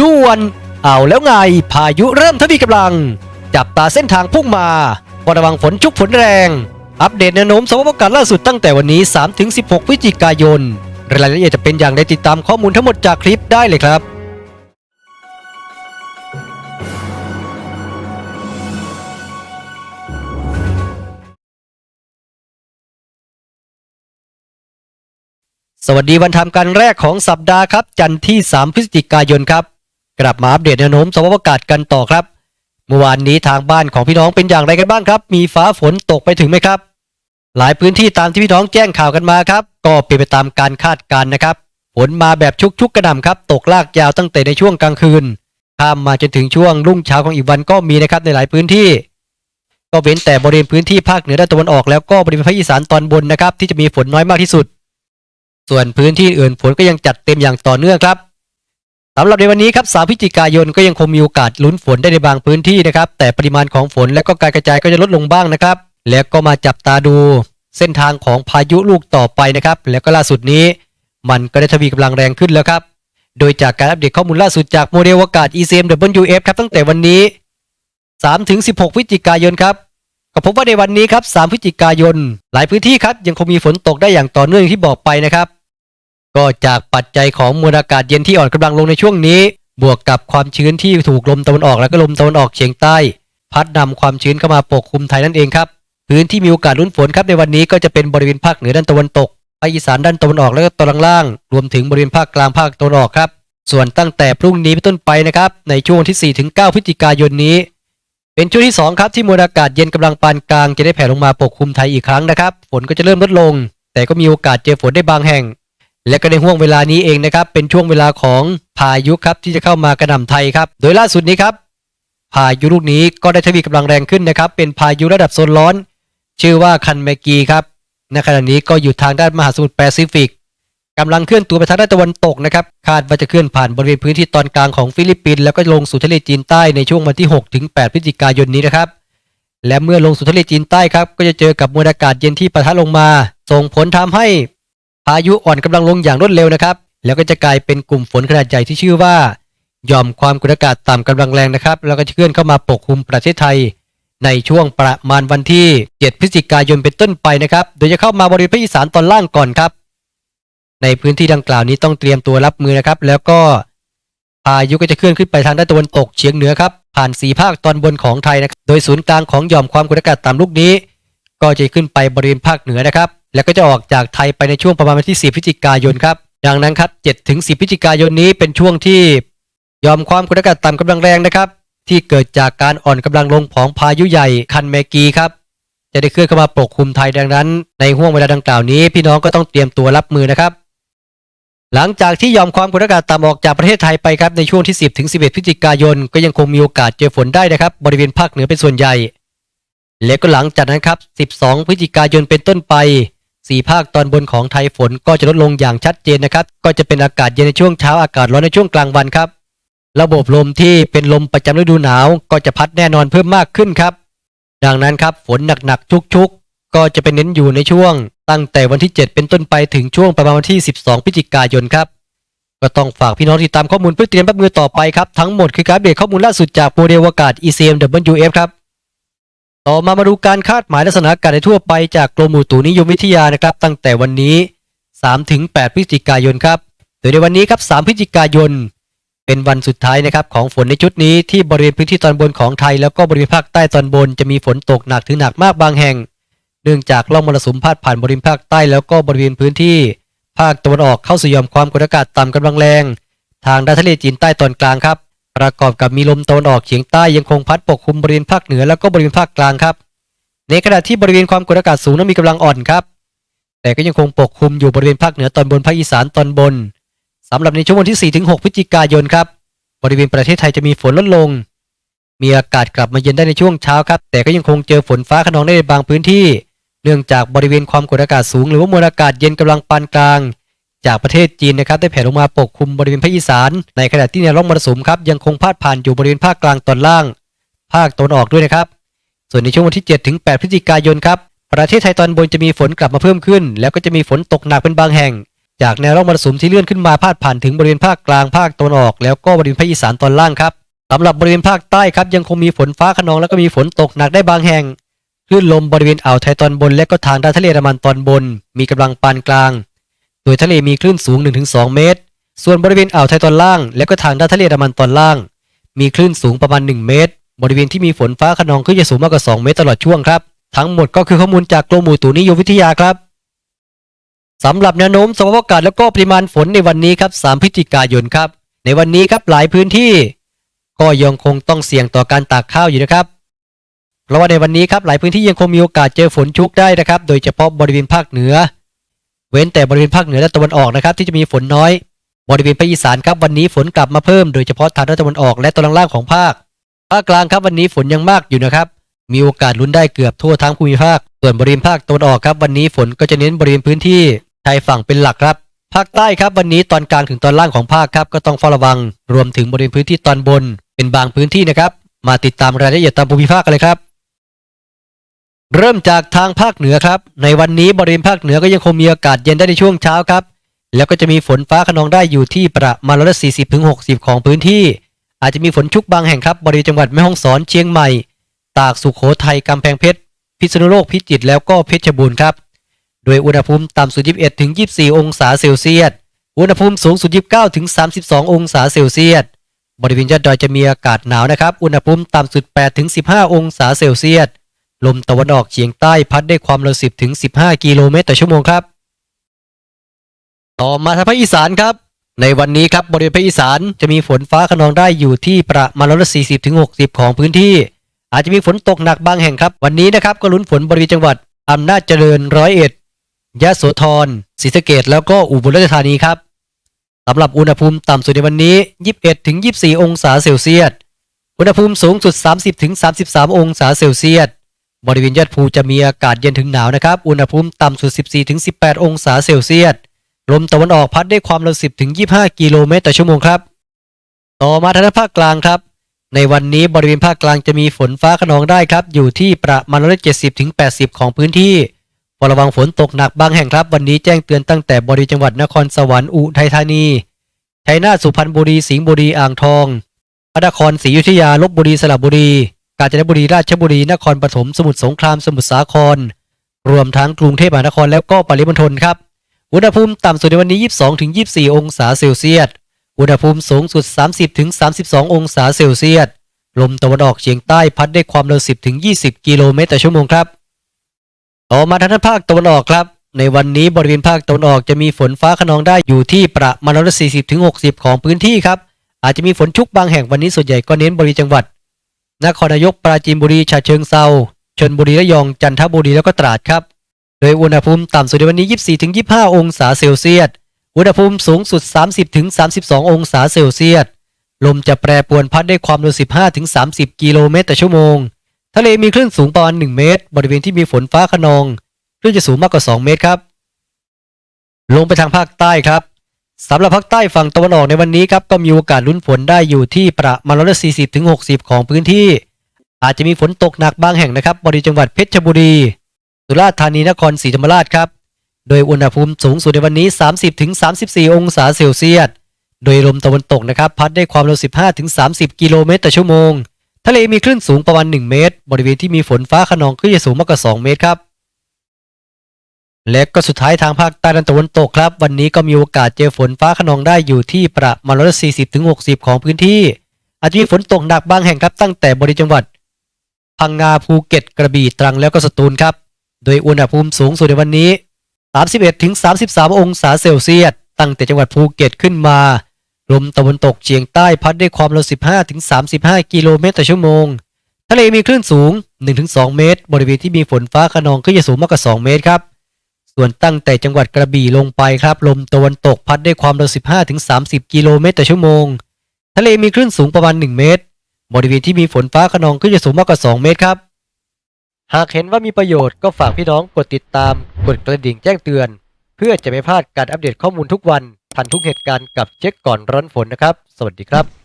ด่วน เอาแล้วไง พายุเริ่มทวีกำลัง จับตาเส้นทางพุ่งมาระวังฝนชุกฝนแรง อัปเดตแนวโน้มสภาพอากาศล่าสุดตั้งแต่วันนี้ 3-16 พฤศจิกายน รายละเอียดจะเป็นอย่างไรติดตามข้อมูลทั้งหมดจากคลิปได้เลยครับสวัสดีวันทำการแรกของสัปดาห์ครับ จันทร์ที่ 3 พฤศจิกายนครับ กลับมาอัปเดตแนวโน้มสภาพอากาศกันต่อครับ เมื่อวานนี้ทางบ้านของพี่น้องเป็นอย่างไรกันบ้างครับ มีฟ้าฝนตกไปถึงไหมครับ หลายพื้นที่ตามที่พี่น้องแจ้งข่าวกันมาครับ ก็เป็นไปตามการคาดการณ์นะครับ ฝนมาแบบชุกๆกกระหน่ำครับ ตกลากยาวตั้งแต่ในช่วงกลางคืน ข้ามมาจนถึงช่วงรุ่งเช้าของอีกวันก็มีนะครับในหลายพื้นที่ ก็เว้นแต่บริเวณพื้นที่ภาคเหนือด้านตะวันออกแล้วก็บริเวณภาคอีสานตอนบนนะครับที่จะมีฝนน้อยมากที่สุด ส่วนพื้นที่อื่นฝนก็ยังจัดเต็มอย่างต่อเนื่องครับ สำหรับในวันนี้ครับ3พฤศจิกายนก็ยังคงมีโอกาสลุ้นฝนได้ในบางพื้นที่นะครับ แต่ปริมาณของฝนและก็การกระจายก็จะลดลงบ้างนะครับ แล้วก็มาจับตาดู เส้นทางของพายุลูกต่อไปนะครับ แล้วก็ล่าสุดนี้ มันก็ได้ทวีกำลังแรงขึ้นแล้วครับ โดยจากการอัปเดตข้อมูลล่าสุดจากโมเดลอากาศ ECMWF ครับตั้งแต่วันนี้ 3-16 พฤศจิกายนครับก็พบว่าในวันนี้ครับ 3 พฤศจิกายน หลายพื้นที่ครับยังคงมีฝนตกได้อย่างต่อเนื่องที่บอกไปนะครับ ก็จากปัจจัยของมวลอากาศเย็นที่อ่อนกำลังลงในช่วงนี้ บวกกับความชื้นที่ถูกลมตะวันออกและก็ลมตะวันออกเฉียงใต้ พัดนำความชื้นเข้ามาปกคลุมไทยนั่นเองครับพื้นที่มีโอกาสลุ้นฝนครับในวันนี้ก็จะเป็นบริเวณภาคเหนือด้านตะวันตกภาคอีสานด้านตะวันออกและก็ตอนล่าง รวมถึงบริเวณภาคกลางภาคตะวันออกครับ ส่วนตั้งแต่พรุ่งนี้เป็นต้นไปนะครับในช่วงที่4ถึง9พฤศจิกายนนี้ เป็นช่วงที่ 2 ครับที่มวลอากาศเย็นกำลังปานกลางจะได้แผ่ลงมาปกคลุมไทยอีกครั้งนะครับ ฝนก็จะเริ่มลดลง แต่ก็มีโอกาสเจอฝนได้บางแห่ง และก็ในห่วงเวลานี้เองนะครับ เป็นช่วงเวลาของพายุครับที่จะเข้ามากระหน่ำไทยครับ โดยล่าสุดนี้ครับ พายุลูกนี้ก็ได้ทวีกำลังแรงขึ้นนะครับ เป็นพายุระดับโซนร้อน ชื่อว่าคันเมกีครับในขณะนี้ก็อยู่ทางด้านมหาสมุทรแปซิฟิกกำลังเคลื่อนตัวไปทางด้านตะวันตกนะครับ คาดว่าจะเคลื่อนผ่านบริเวณพื้นที่ตอนกลางของฟิลิปปินส์แล้วก็ลงสู่ทะเลจีนใต้ในช่วงวันที่ 6 ถึง 8 พฤศจิกายนนี้นะครับ และเมื่อลงสู่ทะเลจีนใต้ครับ ก็จะเจอกับมวลอากาศเย็นที่ปะทะลงมา ส่งผลทำให้ พายุอ่อนกำลังลงอย่างรวดเร็วนะครับ แล้วก็จะกลายเป็นกลุ่มฝนขนาดใหญ่ที่ชื่อว่าหย่อมความกดอากาศต่ำกำลังแรงนะครับ แล้วก็จะเคลื่อนเข้ามาปกคลุมประเทศไทย ในช่วงประมาณวันที่ 7 พฤศจิกายนเป็นต้นไปนะครับ โดยจะเข้ามาบริเวณภาคอีสานตอนล่างก่อนครับ ในพื้นที่ดังกล่าวนี้ต้องเตรียมตัวรับมือนะครับ แล้วก็พายุก็จะเคลื่อนขึ้นไปทางด้านตะวันตกเฉียงเหนือครับ ผ่านสีภาคตอนบนของไทยนะครับ โดยศูนย์กลางของหย่อมความกดอากาศต่ำลูกนี้ ก็จะขึ้นไปบริเวณภาคเหนือนะครับ แล้วก็จะออกจากไทยไปในช่วงประมาณวันที่ 4 พฤศจิกายนครับ ดังนั้นครับ7ถึง 10 พฤศจิกายนนี้เป็นช่วงที่ยอมความกดอากาศต่ำกำลังแรงนะครับ ที่เกิดจากการอ่อนกำลังลงของพายุใหญ่คันเมกีครับ จะได้เคลื่อนเข้ามาปกคลุมไทยดังนั้น ในห่วงเวลาดังกล่าวนี้ พี่น้องก็ต้องเตรียมตัวรับมือนะครับ หลังจากที่ยอมความกดอากาศต่ำออกจากประเทศไทยไปครับในช่วงที่ 10ถึง11 พฤศจิกายน ก็ยังคงมีโอกาสเจอฝนได้นะครับ บริเวณภาคเหนือเป็นส่วนใหญ่ และก็หลังจากนั้นครับ 12 พฤศจิกายนเป็นต้นไป สี่ภาคตอนบนของไทยฝนก็จะลดลงอย่างชัดเจนนะครับ ก็จะเป็นอากาศเย็นในช่วงเช้าอากาศร้อนในช่วงกลางวันครับ ระบบลมที่เป็นลมประจำฤดูหนาวก็จะพัดแน่นอนเพิ่มมากขึ้นครับ ดังนั้นครับฝนหนักๆชุกๆ ก็จะเป็นเน้นอยู่ในช่วง ตั้งแต่วันที่ 7 เป็นต้นไปถึงช่วงประมาณวันที่ 12 พฤศจิกายนครับก็ต้องฝากพี่น้องติดตามข้อมูลเพื่อเตรียมรับมือต่อไปครับ ทั้งหมดคือการอัปเดข้อมูลล่าสุดจากโมเดลอากาศ ECMWF ครับ ต่อมามาดูการคาดหมายลักษณะอากาศในทั่วไปจากกรมอุตุนิยมวิทยานะครับ ตั้งแต่วันนี้3ถึง8พฤศจิกายนครับ โดยในวันนี้ครับ 3 พฤศจิกายน เป็นวันสุดท้ายนะครับของฝนในชุดนี้ที่บริเวณพื้นที่ตอนบนของไทย แล้วก็บริเวณภาคใต้ตอนบนจะมีฝนตกหนักถึงหนักมากบางแห่ง เนื่องจากร่องมรสุมพาดผ่านบริเวณภาคใต้แล้วก็บริเวณพื้นที่ ภาคตะวันออกเข้าสู่ยอมความกดอากาศต่ำกำลังแรง ทางด้านทะเลจีนใต้ตอนกลางครับ ประกอบกับมีลมตะวันออกเฉียงใต้ยังคงพัดปกคลุมบริเวณภาคเหนือแล้วก็บริเวณภาคกลางครับ ในขณะที่บริเวณความกดอากาศสูงนั้นมีกำลังอ่อนครับ แต่ก็ยังคงปกคลุมอยู่บริเวณภาคเหนือตอนบนภาคอีสานตอนบนสำหรับในช่วงวันที่ 4-6 พฤศจิกายนครับ บริเวณประเทศไทยจะมีฝนลดลง มีอากาศกลับมาเย็นได้ในช่วงเช้าครับ แต่ก็ยังคงเจอฝนฟ้าขนองได้ในบางพื้นที่ เนื่องจากบริเวณความกดอากาศสูง หรือว่ามวลอากาศเย็นกำลังปานกลาง จากประเทศจีนนะครับได้แผ่ลงมาปกคลุมบริเวณภาคอีสาน ในขณะที่แนวร่องมรสุมครับยังคงพาดผ่านอยู่บริเวณภาคกลางตอนล่าง ภาคตะวันออกด้วยนะครับ ส่วนในช่วงวันที่ 7 ถึง 8 พฤศจิกายนครับประเทศไทยตอนบนจะมีฝนกลับมาเพิ่มขึ้น แล้วก็จะมีฝนตกหนักเป็นบางแห่ง จากแนวร่องมรสุมที่เลื่อนขึ้นมาพาดผ่านถึงบริเวณภาคกลางภาคตะวันออก แล้วก็บริเวณภาคอีสานตอนล่างครับสำหรับบริเวณภาคใต้ครับยังคงมีฝนฟ้าขนองแล้วก็มีฝนตกหนักได้บางแห่งคลื่นลมบริเวณอ่าวไทยตอนบน และก็ทางด้านทะเลอันดามันตอนบน มีกำลังปานกลาง ดยทะเลมีคลื่นสูง 1-2 เมตร ส่วนบริเวณอ่าวไทยตอนล่าง และก็ทางด้านทะเลอันดามันตอนล่าง มีคลื่นสูงประมาณ 1 เมตร บริเวณที่มีฝนฟ้าขนองคลื่นจะสูงมากกว่า 2 เมตรตลอดช่วงครับ ทั้งหมดก็คือข้อมูลจากกรมอุตุนิยมวิทยาครับสำหรับแนวโน้มสภาพอากาศแล้วก็ปริมาณฝนในวันนี้ครับ 3 พฤศจิกายนครับ ในวันนี้ครับหลายพื้นที่ ก็ยังคงต้องเสี่ยงต่อการตากข้าวอยู่นะครับ เพราะว่าในวันนี้ครับหลายพื้นที่ยังคงมีโอกาสเจอฝนชุกได้นะครับ โดยเฉพาะบริเวณภาคเหนือ เว้นแต่บริเวณภาคเหนือและตะวันออกนะครับที่จะมีฝนน้อย บริเวณภาคอีสานครับวันนี้ฝนกลับมาเพิ่มโดยเฉพาะทางด้านตะวันออกและตอนล่างของภาค ภาคกลางครับวันนี้ฝนยังมากอยู่นะครับ มีโอกาสลุ้นได้เกือบทั่วทั้งภูมิภาค ส่วนบริเวณภาคตะวันออกครับวันนี้ฝนก็จะเน้นบริเวณพื้นที่ชายฝั่งเป็นหลักครับ ภาคใต้ครับวันนี้ตอนกลางถึงตอนล่างของภาคครับก็ต้องเฝ้าระวัง รวมถึงบริเวณพื้นที่ตอนบน เป็นบางพื้นที่นะครับ มาติดตามรายละเอียดตามภูมิภาคกันเลยครับ เริ่มจากทางภาคเหนือครับ ในวันนี้บริเวณภาคเหนือก็ยังคงมีอากาศเย็นได้ในช่วงเช้าครับ แล้วก็จะมีฝนฟ้าขนองได้อยู่ที่ประมาณร้อยละ40ถึง60ของพื้นที่ อาจจะมีฝนชุกบางแห่งครับ บริเวณจังหวัดแม่ฮ่องสอนเชียงใหม่ ตากสุขโขทัยกำแพงเพชร พิษณุโลกพิจิตรแล้วก็เพชรบูรณ์ครับ โดยอุณหภูมิต่ำสุด 21ถึง24 องศาเซลเซียส อุณหภูมิสูงสุด 29ถึง32 องศาเซลเซียส บริเวณยอดดอยจะมีอากาศหนาวนะครับ อุณหภูมิต่ำสุด8ถึง15 องศาเซลเซียส ลมตะวันออกเฉียงใต้พัดได้ความเร็ว 10 ถึง 15 กิโลเมตรต่อชั่วโมงครับ ต่อมาทางภาคอีสานครับ ในวันนี้ครับบริเวณภาคอีสานจะมีฝนฟ้าขนองได้อยู่ที่ประมาณร้อยละ40 ถึง 60 ของพื้นที่ อาจจะมีฝนตกหนักบางแห่งครับ วันนี้นะครับก็ลุ้นฝนบริเวณจังหวัดอำนาจเจริญร้อยเอ็ดยะโสธรศรีสะเกดแล้วก็อุบลราชธานีครับสำหรับอุณหภูมิต่ำสุดในวันนี้ 21ถึง24 องศาเซลเซียส อุณหภูมิสูงสุด 30ถึง33 องศาเซลเซียส บริเวณยอดภูจะมีอากาศเย็นถึงหนาวนะครับ อุณหภูมิต่ำสุด 14ถึง18 องศาเซลเซียส ลมตะวันออกพัดได้ความเร็ว 10ถึง25 กิโลเมตรต่อชั่วโมงครับ ต่อมาทางภาคกลางครับ ในวันนี้บริเวณภาคกลางจะมีฝนฟ้าขนองได้ครับ อยู่ที่ประมาณร้อยเจ็ดสิบถึงแปดสิบของพื้นที่ระวังฝนตกหนักบางแห่งครับ วันนี้แจ้งเตือนตั้งแต่บริเวณจังหวัดนครสวรรค์อุทัยธานีชัยนาทสุพรรณบุรี สิงห์บุรี อ่างทองพระนครศรีอยุธยาลบบุรี สระบุรี กาญจนบุรีราชบุรีนครปฐมสมุทรสงครามสมุทรสาคร รวมทั้งกรุงเทพมหานครแล้วก็ปริมณฑลครับอุณหภูมิต่ำสุดในวันนี้ 22ถึง24 องศาเซลเซียสอุณหภูมิสูงสุด 30ถึง32 องศาเซลเซียสลมตะวันออกเฉียงใต้พัดได้ความเร็ว 10ถึง20 กิโลเมตรต่อชั่วโมงครับ ต่อมาทางด้านภาคตะวันออกครับ ในวันนี้บริเวณภาคตะวันออกจะมีฝนฟ้าขนองได้อยู่ที่ประมาณร้อยละ40ถึง60ของพื้นที่ครับอาจจะมีฝนชุกบางแห่งวันนี้ส่วนใหญ่ก็เน้นบริเวณจังหวัด นครนายกปราจีนบุรีฉะเชิงเซาชลบุรีระยองจันทบุรีแล้วก็ตราดครับ โดยอุณหภูมิต่ำสุดในวันนี้ 24ถึง25 องศาเซลเซียสอุณหภูมิสูงสุด 30ถึง32 องศาเซลเซียสลมจะแปรปรวนพัดได้ความเร็ว 15ถึง30 กิโลเมตรต่อชั่วโมง ทะเลมีคลื่นสูงประมาณ 1 เมตร บริเวณที่มีฝนฟ้าขนองคลื่นจะสูงมากกว่า 2 เมตรครับ ลงไปทางภาคใต้ครับ สำหรับภาคใต้ฝั่งตะวันออกในวันนี้ครับก็มีโอกาสลุ้นฝนได้อยู่ที่ประมาณร้อยละ40ถึง60ของพื้นที่ อาจจะมีฝนตกหนักบางแห่งนะครับบริเวณจังหวัดเพชรบุรี สุราษฎร์ธานีนครศรีธรรมราชครับ โดยอุณหภูมิสูงสุดในวันนี้ 30ถึง34 องศาเซลเซียสโดยลมตะวันตกนะครับพัดได้ความเร็ว 15ถึง30 กิโลเมตรต่อชั่วโมง ทะเลมีคลื่นสูงประมาณ 1 เมตร บริเวณที่มีฝนฟ้าขนองคลื่นจะสูงมากกว่า 2 เมตรครับ และก็สุดท้ายทางภาคใต้ด้านตะวันตกครับ วันนี้ก็มีโอกาสเจอฝนฟ้าขนองได้อยู่ที่ประมาณร้อยละ40ถึง60ของพื้นที่ อาจจะมีฝนตกหนักบางแห่งครับตั้งแต่บริจังหวัด พังงาภูเก็ตกระบี่ตรังแล้วก็สตูลครับ โดยอุณหภูมิสูงสุดในวันนี้ 31ถึง33 องศาเซลเซียสตั้งแต่จังหวัดภูเก็ตขึ้นมาลมตะวันตกเฉียงใต้พัดด้วยความเร็ว15ถึง35 กิโลเมตรต่อชั่วโมง ทะเลมีคลื่นสูง 1-2 เมตร บริเวณที่มีฝนฟ้าขนองก็จะสูงมากกว่า 2 เมตรครับ ส่วนตั้งแต่จังหวัดกระบี่ลงไปครับ ลมตะวันตกพัดได้ความเร็ว 15ถึง30 กิโลเมตรต่อชั่วโมง ทะเลมีคลื่นสูงประมาณ 1 เมตร บริเวณที่มีฝนฟ้าขนองก็จะสูงมากกว่า 2 เมตรครับ หากเห็นว่ามีประโยชน์ก็ฝากพี่น้องกดติดตาม กดกระดิ่งแจ้งเตือน เพื่อจะไม่พลาดการอัปเดตข้อมูลทุกวัน ทันทุกเหตุการณ์กับเช็คก่อนร้อนฝนนะครับ สวัสดีครับ